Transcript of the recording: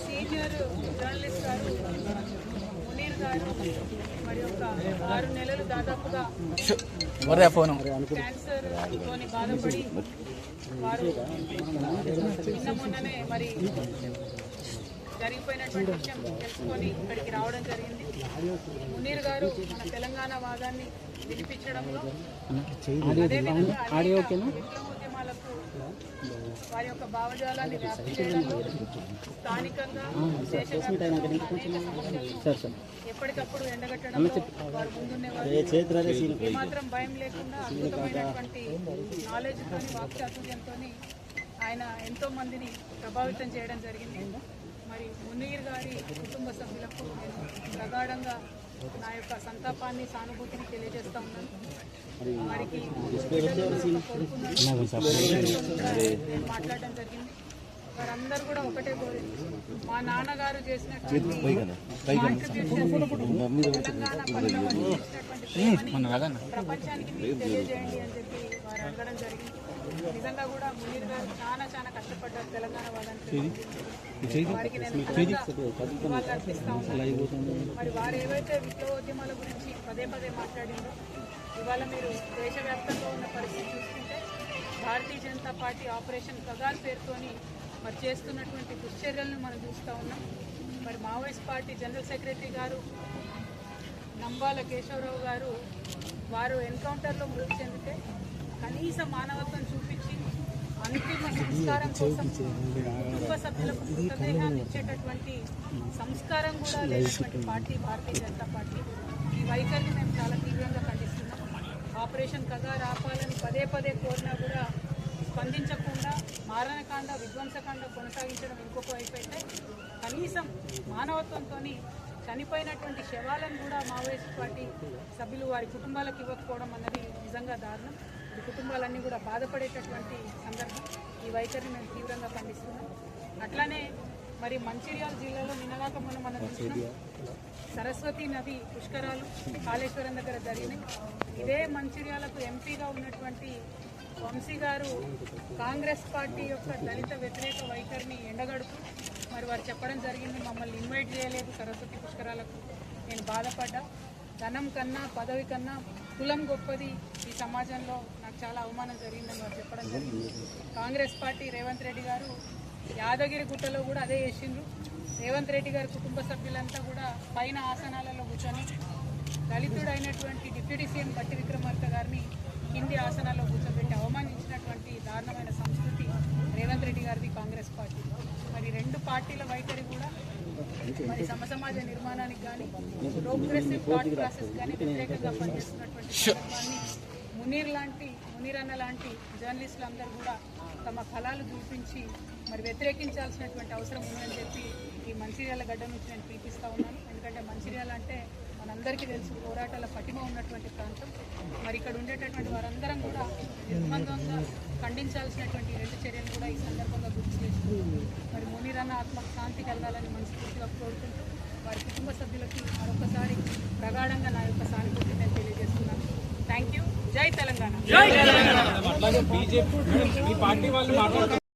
Senior journalist గారు మునీర్ గారు మరి ఒక ఆరు నెలలు దాదాపుగా క్యాన్సర్తో బాధపడి వారు నిన్న మొన్ననే మరి జరిగిపోయినటువంటి విషయం తెలుసుకొని ఇక్కడికి రావడం జరిగింది. మునీర్ గారు మన తెలంగాణ వాదాన్ని వినిపించడంలో అదేవిధంగా వారి యొక్క భావజాలాన్ని వ్యాప్తి చేయడంలో స్థానికంగా ఎప్పటికప్పుడు ఎండగట్టడంలో వారు ముందుండేవారు ఏమాత్రం భయం లేకుండా అద్భుతమైనటువంటి నాలెడ్జ్ తోని వాక్చాతుర్యంతో ఆయన ఎంతో మందిని ప్రభావితం చేయడం జరిగింది. మరి మునీర్ గారి కుటుంబ సభ్యులకు నేను ప్రగాఢంగా నా యొక్క సంతాపాన్ని సానుభూతిని తెలియజేస్తా ఉన్నాను. వారికి. నేను మాట్లాడడం జరిగింది. వారందరూ కూడా ఒకటే కోరింది మా నాన్నగారు చేసినటువంటి ప్రపంచానికి తెలియజేయండి అని చెప్పి వారు అడగడం జరిగింది. నిజంగా కూడా మునీర్ గారు చాలా చాలా కష్టపడ్డారు తెలంగాణ వాళ్ళని అర్పిస్తా మరి వారు ఏవైతే విప్లవోద్యమాల గురించి పదే పదే మాట్లాడిందో ఇవాళ మీరు దేశవ్యాప్తంగా ఉన్న పరిస్థితి చూసుకుంటే భారతీయ జనతా పార్టీ ఆపరేషన్ కగాల్ పేరుతోని మరి చేస్తున్నటువంటి దుశ్చర్యలను మనం చూస్తూ ఉన్నాం. మరి మావోయిస్ట్ పార్టీ జనరల్ సెక్రటరీ గారు నంబాల కేశవరావు గారు వారు ఎన్కౌంటర్లో మృతి చెందితే కనీస మానవత్వం చూపించి సంస్కారం కోసం కుటుంబ సభ్యులకు మృతదేహాన్ని ఇచ్చేటటువంటి సంస్కారం కూడా లేనటువంటి పార్టీ భారతీయ జనతా పార్టీ. ఈ వైఖరిని మేము చాలా తీవ్రంగా ఖండిస్తున్నాం. ఆపరేషన్ కగా రాపాలని పదే పదే కోరినా కూడా స్పందించకుండా మారణకాండ విధ్వంసకాండ కొనసాగించడం ఇంకొక వైపు అయితే కనీసం మానవత్వంతో చనిపోయినటువంటి శవాలను కూడా మావోయిస్ట్ పార్టీ సభ్యులు వారి కుటుంబాలకు ఇవ్వకపోవడం అన్నది నిజంగా దారుణం. కుటుంబాలన్నీ కూడా బాధపడేటటువంటి సందర్భం. ఈ వైఖరిని మేము తీవ్రంగా ఖండిస్తున్నాం. అట్లానే మరి మంచిర్యాల జిల్లాలో నిన్నగాక మనం మనం చూసినాం సరస్వతి నది పుష్కరాలు కాళేశ్వరం దగ్గర జరిగినాయి. ఇదే మంచిర్యాలకు ఎంపీగా ఉన్నటువంటి వంశీ గారు కాంగ్రెస్ పార్టీ యొక్క దళిత వ్యతిరేక వైఖరిని ఎండగడుతూ మరి వారు చెప్పడం జరిగింది మమ్మల్ని ఇన్వైట్ చేయలేదు సరస్వతి పుష్కరాలకు. నేను బాధపడ్డా. ధనం కన్నా పదవి కన్నా కులం గొప్పది ఈ సమాజంలో. నాకు చాలా అవమానం జరిగిందని వారు చెప్పడం జరిగింది. కాంగ్రెస్ పార్టీ రేవంత్ రెడ్డి గారు యాదగిరి గుట్టలో కూడా అదే చేసిండ్రు. రేవంత్ రెడ్డి గారి కుటుంబ సభ్యులంతా కూడా పైన ఆసనాలలో కూర్చొని దళితుడైనటువంటి డిప్యూటీ సీఎం బట్టి విక్రమార్క గారిని కింది ఆసనాల్లో కూర్చోబెట్టి అవమానించినటువంటి దారుణమైన సంస్కృతి రేవంత్ రెడ్డి గారిది కాంగ్రెస్ పార్టీ. మరి రెండు పార్టీల వైఖరి కూడా మరి సమసమాజ నిర్మాణానికి కానీ ప్రోగ్రెసివ్ థాట్ ప్రాసెస్ కానీ వ్యతిరేకంగా పనిచేస్తున్నటువంటి మునీర్ లాంటి మునీర్ అన్న లాంటి జర్నలిస్టులు అందరూ కూడా తమ ఫలాలు చూపించి మరి వ్యతిరేకించాల్సినటువంటి అవసరం ఉందని చెప్పి ఈ మంచిర్యాల గడ్డ నుంచి నేను పిలిపిస్తా ఉన్నాను. ఎందుకంటే మంచిర్యాల అంటే మనందరికీ తెలుసు పోరాటాల పటిమ ఉన్నటువంటి ప్రాంతం. మరి ఇక్కడ ఉండేటటువంటి వారందరం కూడా నిర్బంధంగా ఖండించాల్సినటువంటి రెండు చర్యలు కూడా ఈ సందర్భంగా గుర్తు చేసుకుంటూ మరి మునీరన్న ఆత్మకు శాంతి కలగాలని మనస్ఫూర్తిగా కోరుకుంటూ వారి కుటుంబ సభ్యులకి మరొకసారి ప్రగాఢంగా నా యొక్క సానుభూతి నేను తెలియజేస్తున్నాను. థ్యాంక్ యూ జై తెలంగాణ.